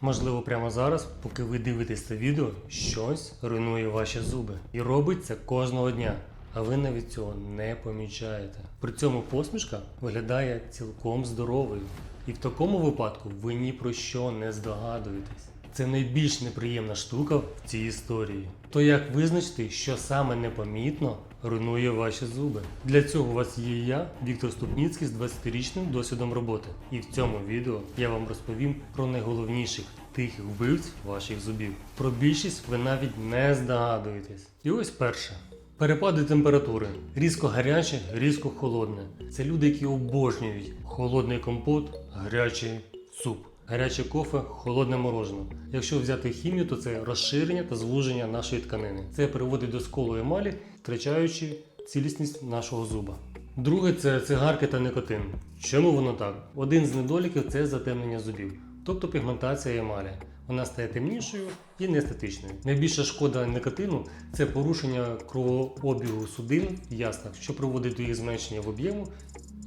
Можливо, прямо зараз, поки ви дивитесь це відео, щось руйнує ваші зуби. І робить це кожного дня. А ви навіть цього не помічаєте. При цьому посмішка виглядає цілком здоровою. І в такому випадку ви ні про що не здогадуєтесь. Це найбільш неприємна штука в цій історії. То як визначити, що саме непомітно руйнує ваші зуби? Для цього у вас є я, Віктор Ступніцький, з 20-річним досвідом роботи. І в цьому відео я вам розповім про найголовніших тихих вбивць ваших зубів. Про більшість ви навіть не здогадуєтесь. І ось перше. Перепади температури. Різко гаряче, різко холодне. Це люди, які обожнюють холодний компот, гарячий суп. Гаряче кофе, холодне мороженое. Якщо взяти хімію, то це розширення та звуження нашої тканини. Це приводить до сколу емалі, втрачаючи цілісність нашого зуба. Друге це цигарки та никотин. Чому воно так? Один з недоліків це затемнення зубів, тобто пігментація емалі. Вона стає темнішою і неестетичною. Найбільша шкода никотину це порушення кровообігу судин в яснах, що приводить до їх зменшення в об'єму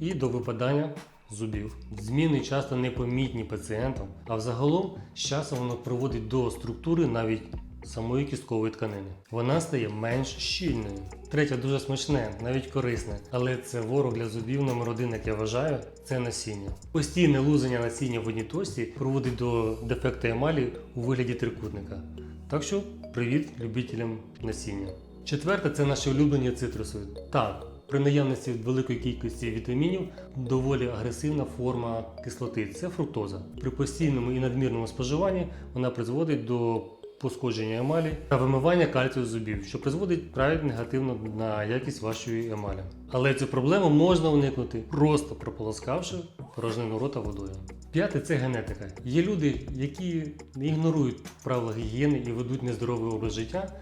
і до випадання зубів. Зміни часто непомітні пацієнтам, а взагалом з часом воно приводить до структури навіть самої кісткової тканини. Вона стає менш щільною. Третє дуже смачне, навіть корисне, але це ворог для зубів номер один, як я вважаю, це насіння. Постійне лузення насіння в одній точці приводить до дефекту емалі у вигляді трикутника. Так що привіт любителям насіння. Четверте це наші улюблені цитрусові. Так, при наявності великої кількості вітамінів доволі агресивна форма кислоти це фруктоза. При постійному і надмірному споживанні вона призводить до пошкодження емалі та вимивання кальцію з зубів, що призводить край негативно на якість вашої емалі. Але цю проблему можна уникнути, просто прополоскавши порожнину рота водою. П'яте це генетика. Є люди, які ігнорують правила гігієни і ведуть нездоровий образ життя.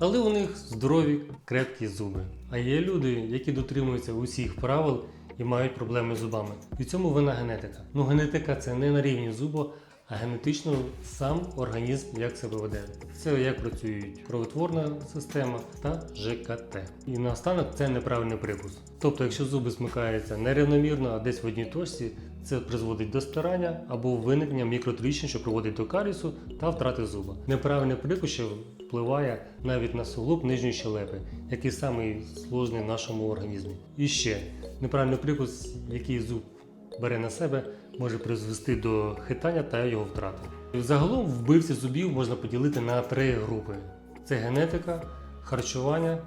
Але у них здорові, крепкі зуби. А є люди, які дотримуються усіх правил і мають проблеми з зубами. І цьому вина генетика. Ну, генетика це не на рівні зубу, а генетично сам організм як себе веде. Це як працюють кровотворна система та ЖКТ. І наостанок це неправильний припуск. Тобто, якщо зуби смикаються нерівномірно, а десь в одній точці, це призводить до старання або виникнення мікротріщин, що приводить до карісу та втрати зуба. Неправильний припуск ще впливає навіть на суглоб нижньої щелепи, який самий сложний в нашому організмі. І ще неправильний припуск, який зуб бере на себе, може призвести до хитання та його втрати. Загалом вбивці зубів можна поділити на три групи: це генетика, харчування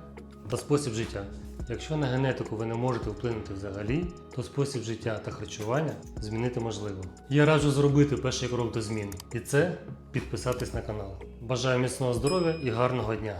та спосіб життя. Якщо на генетику ви не можете вплинути взагалі, то спосіб життя та харчування змінити можливо. Я раджу зробити перший крок до змін, і це підписатись на канал. Бажаю міцного здоров'я і гарного дня!